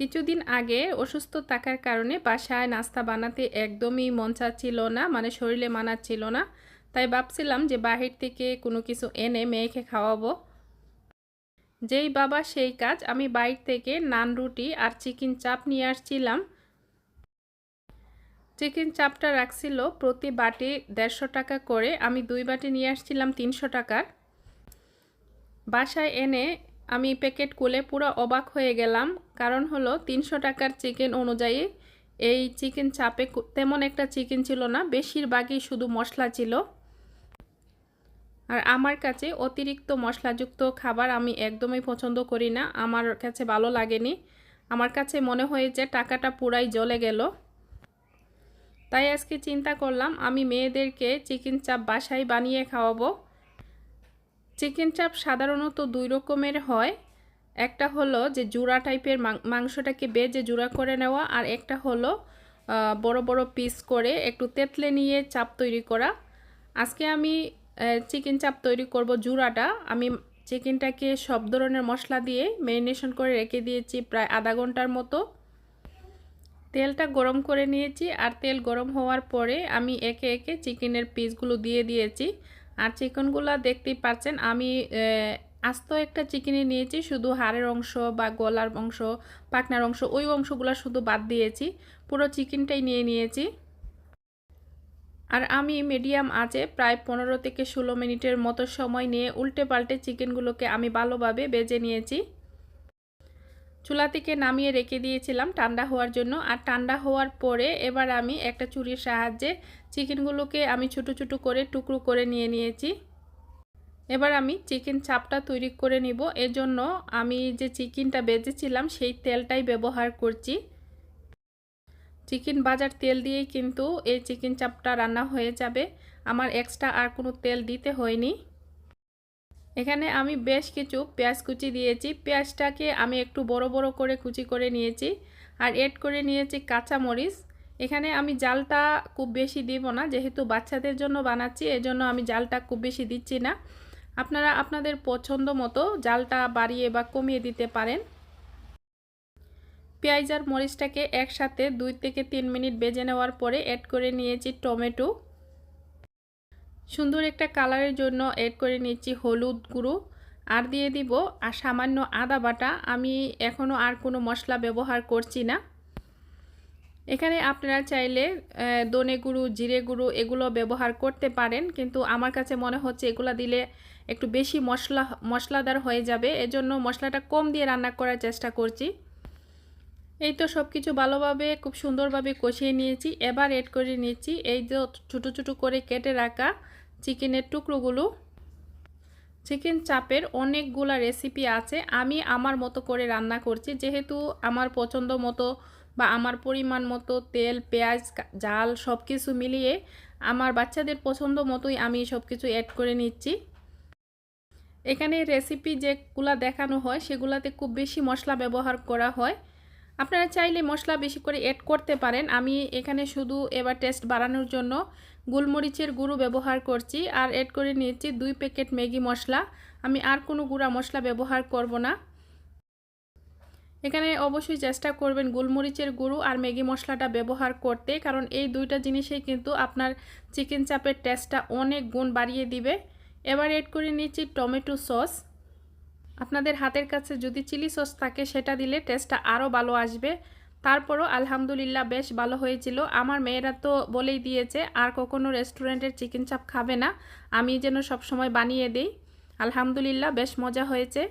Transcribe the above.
কিছুদিন আগে অসুস্থ থাকার কারণে বাসায় নাস্তা বানাতে একদমই মন চাচ্ছিল না মানে শরীরে মানাচ্ছিল না। তাই ভাবছিলাম যে বাহির থেকে কোনো কিছু এনে মেয়েকে খাওয়াবো। যেই বাবা সেই কাজ, আমি বাইর থেকে নান, রুটি আর চিকেন চাপ নিয়ে আসছিলাম। চিকেন চাপটা রাখছিল প্রতি বাটি দেড়শো টাকা করে, আমি দুই বাটি নিয়ে আসছিলাম তিনশো টাকার। বাসায় এনে আমি প্যাকেট খুলে পুরো অবাক হয়ে গেলাম। কারণ হলো, তিনশো টাকার চিকেন অনুযায়ী এই চিকেন চাপে তেমন একটা চিকেন ছিল না, বেশিরভাগই শুধু মশলা ছিল। আর আমার কাছে অতিরিক্ত মশলাযুক্ত খাবার আমি একদমই পছন্দ করি না, আমার কাছে ভালো লাগেনি। আমার কাছে মনে হয়েছে টাকাটা পুরাই জ্বলে গেল। তাই আজকে চিন্তা করলাম, আমি মেয়েদেরকে চিকেন চাপ বাসায় বানিয়ে খাওয়াবো। চিকেন চাপ সাধারণত দুই রকমের হয়। একটা হলো যে জুড়া টাইপের মাংসটাকে বেজে জুড়া করে নেওয়া আর একটা হলো বড় বড় পিস করে একটু তেতলে নিয়ে চাপ তৈরি করা। আজকে আমি চিকেন চাপ তৈরি করব জুড়াটা আমি চিকেনটাকে সব ধরনের মশলা দিয়ে ম্যারিনেশন করে রেখে দিয়েছি প্রায় আধা ঘণ্টার মতো। তেলটা গরম করে নিয়েছি আর তেল গরম হওয়ার পরে আমি একে একে চিকেনের পিসগুলো দিয়ে দিয়েছি। আর চিকেনগুলো দেখতেই পাচ্ছেন, আমি আস্ত একটা চিকেনে নিয়েছি, শুধু হাড়ের অংশ বা গলার অংশ পাকনার অংশ, ওই অংশগুলো শুধু বাদ দিয়েছি, পুরো চিকেনটাই নিয়ে নিয়েছি। আর আমি মিডিয়াম আঁচে প্রায় পনেরো থেকে ষোলো মিনিটের মতো সময় নিয়ে উল্টে পাল্টে চিকেনগুলোকে আমি ভালোভাবে বেজে নিয়েছি। চুলা থেকে নামিয়ে রেখে দিয়েছিলাম ঠান্ডা হওয়ার জন্য। আর ঠান্ডা হওয়ার পরে এবার আমি একটা চুরির সাহায্যে চিকেনগুলোকে আমি ছোটো ছোটো করে টুকরো করে নিয়ে নিয়েছি। এবার আমি চিকেন চাপটা তৈরি করে নিব। এজন্য আমি যে চিকেনটা বেজেছিলাম সেই তেলটাই ব্যবহার করছি। চিকেন বাজার তেল দিয়েই কিন্তু এই চিকেন চাপটা রান্না হয়ে যাবে। আমার এক্সট্রা আর কোনো তেল দিতে হয়নি। এখানে আমি বেশ কিছু পেঁয়াজ কুচি দিয়েছি। পেঁয়াজটাকে আমি একটু বড় বড় করে কুচি করে নিয়েছি আর এড করে নিয়েছি কাঁচা মরিচ এখানে আমি জালটা খুব বেশি দিব না, যেহেতু বাচ্চাদের জন্য বানাচ্ছি, এজন্য আমি জালটা খুব বেশি দিচ্ছি না। আপনারা আপনাদের পছন্দ মতো জালটা বাড়িয়ে বা কমিয়ে দিতে পারেন। পেঁয়াজ আর মরিচটাকে একসাথে দুই থেকে তিন মিনিট বেজে নেওয়ার পরে অ্যাড করে নিয়েছি টমেটো। সুন্দর একটা কালারের জন্য এড করে নিচ্ছি হলুদ গুঁড়ো। আর দিয়ে দিব, আর সামান্য আদা বাটা। আমি এখনও আর কোনো মশলা ব্যবহার করছি না। এখানে আপনারা চাইলে দনে গুঁড়ো, জিরে গুঁড়ো এগুলো ব্যবহার করতে পারেন। কিন্তু আমার কাছে মনে হচ্ছে এগুলো দিলে একটু বেশি মশলা, মশলাদার হয়ে যাবে। এজন্য মশলাটা কম দিয়ে রান্না করার চেষ্টা করছি। এই তো সব কিছু ভালোভাবে, খুব সুন্দরভাবে কষিয়ে নিয়েছি। এবার এড করে নিয়েছি এই যে ছোটো ছোটো করে কেটে রাখা চিকেনের টুকরোগুলো। চিকেন চাপের অনেকগুলো রেসিপি আছে। আমি আমার মতো করে রান্না করছি। যেহেতু আমার পছন্দ মতো বা আমার পরিমাণ মতো তেল, পেঁয়াজ জাল সব কিছু মিলিয়ে আমার বাচ্চাদের পছন্দ মতোই আমি সব কিছু অ্যাড করে নিচ্ছি। এখানে রেসিপি যেগুলা দেখানো হয়, সেগুলাতে খুব বেশি মশলা ব্যবহার করা হয়। আপনারা চাইলে মশলা বেশি করে অ্যাড করতে পারেন। আমি এখানে শুধু এবার টেস্ট বাড়ানোর জন্য গোলমরিচের গুঁড়ো ব্যবহার করছি আর অ্যাড করে নিয়েছি দুই প্যাকেট ম্যাগি মশলা। আমি আর কোনো গুঁড়া মশলা ব্যবহার করব না। এখানে অবশ্যই চেষ্টা করবেন গোলমরিচের গুঁড়ো আর ম্যাগি মশলাটা ব্যবহার করতে, কারণ এই দুইটা জিনিসেই কিন্তু আপনার চিকেন চাপের টেস্টটা অনেক গুণ বাড়িয়ে দিবে। এবার এড করে নিচ্ছি টমেটো সস। আপনাদের হাতের কাছে যদি চিলি সস থাকে, সেটা দিলে টেস্টটা আরও ভালো আসবে। তারপরও আলহামদুলিল্লাহ বেশ ভালো হয়েছিল। আমার মেয়েরা তো বলেই দিয়েছে, আর কখনো রেস্টুরেন্টের চিকেন চাপ খাবে না। আমি যেন সবসময় বানিয়ে দিই। আলহামদুলিল্লাহ বেশ মজা হয়েছে।